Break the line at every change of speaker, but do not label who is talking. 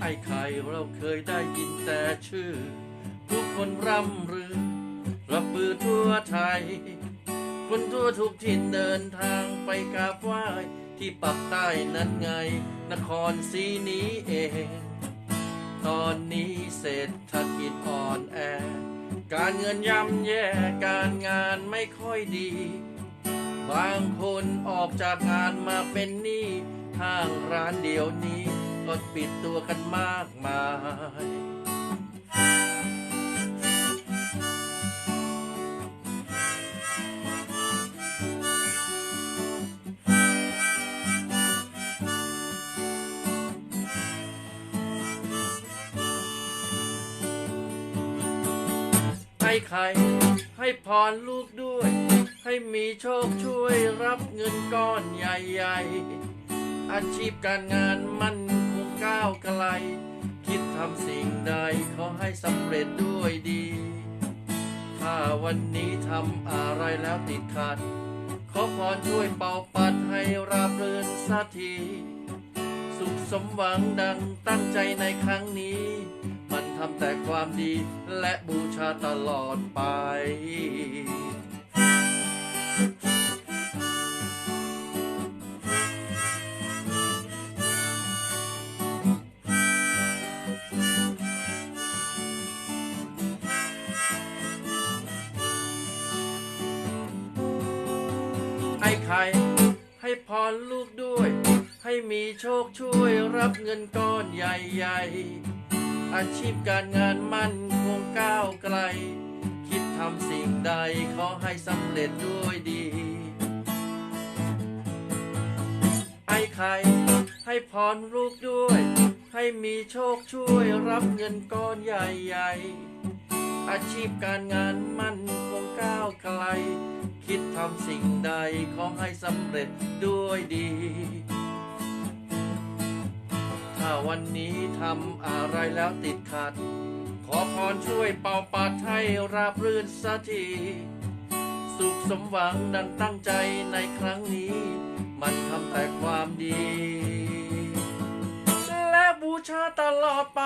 ไอ้ไข่เราเคยได้ยินแต่ชื่อ ทุกคนร่ำรือรับบือทั่วไทย คนทั่วทุกถิ่นเดินทางไปกราบไหว้ที่ปักใต้นั้นไง นครศรีนี้เอง ตอนนี้เศรษฐกิจอ่อนแอ การเงินย่ำแย่การงานไม่ค่อยดี บางคนออกจากงานมาเป็นหนี้ห้างร้านเดียวนี้ ก็ปิดตัวกันมากมาย ให้ใคร ให้พรลูกด้วย ให้มีโชคช่วยรับเงินก้อนใหญ่ๆ อาชีพการงานมั่นคงก้าวไกล คิดทำสิ่งใดขอให้สำเร็จด้วยดี ถ้าวันนี้ทำอะไรแล้วติดขัด ขอพรช่วยเป่าปัดให้ราบรื่นสักที สุขสมหวังดังตั้งใจในครั้งนี้ ทำแต่ความดีและบูชาตลอดไปให้ใครให้พรลูกด้วย ให้มีโชคช่วยรับเงินก้อนใหญ่ๆ อาชีพการงานมั่นคงก้าวไกล คิดทำสิ่งใดขอให้สำเร็จด้วยดีให้ใครให้พรลูกด้วย ให้มีโชคช่วยรับเงินก้อนใหญ่ ๆ อาชีพการงานมั่นคงก้าวไกล คิดทำสิ่งใดขอให้สำเร็จด้วยดี ถ้าวันนี้ทำอะไรแล้วติดขัด ขอพรช่วยเป่าปัดให้ราบรื่นสักที สุขสมหวังดังตั้งใจในครั้งนี้ มันทำแต่ความดี และบูชาตลอดไป